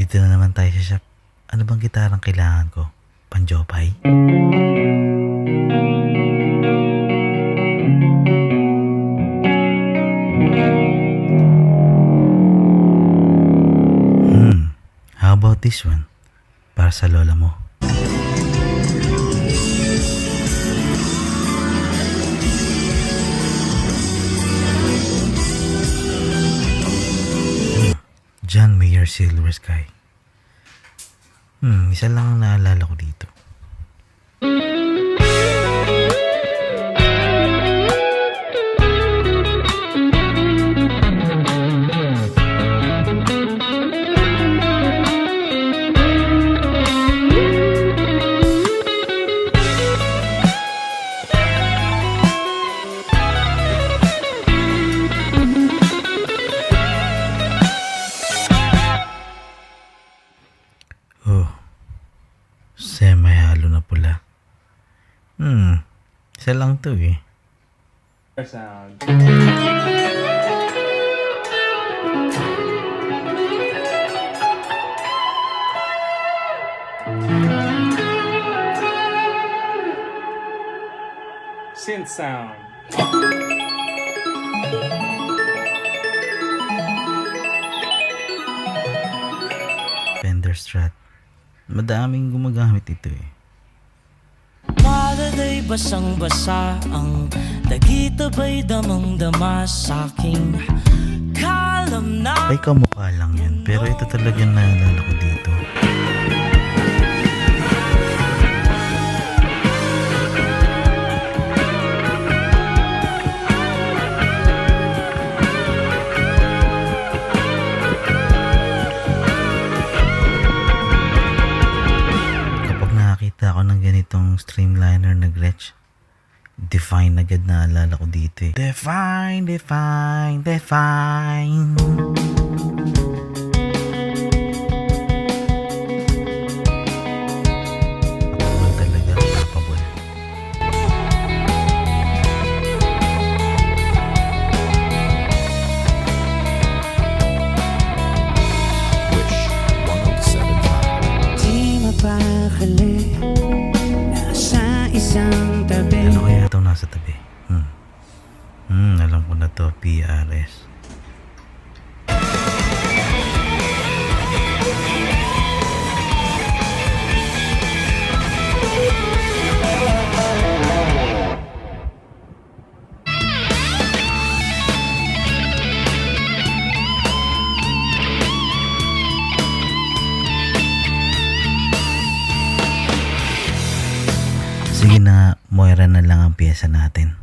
Nandito na naman tayo sa shop. Ano bang gitarang kailangan ko? Panjopay? Hmm. How about this one? Para sa lola mo. John Mayer Silver Sky. Hmm, isa lang ang naalala ko dito. Oh, Hmm, isa lang to eh. sound. Synth sound. Fender Strat. Madaming gumagamit ito eh. Maladay basang-basa ang Dagita ba'y damang-dama sa aking kalam na Ay kamukha lang yan, pero ito talaga naalala ko dito. Ng ganitong streamliner na Gretsch, define agad na alala ko dito eh. Define, define, define. Capable talaga. Di mapakali isang tabi Ano kaya itong nasa tabi? Hmm. Hmm, alam ko na to, PRS. Sige na, Moira na lang ang pyesa natin.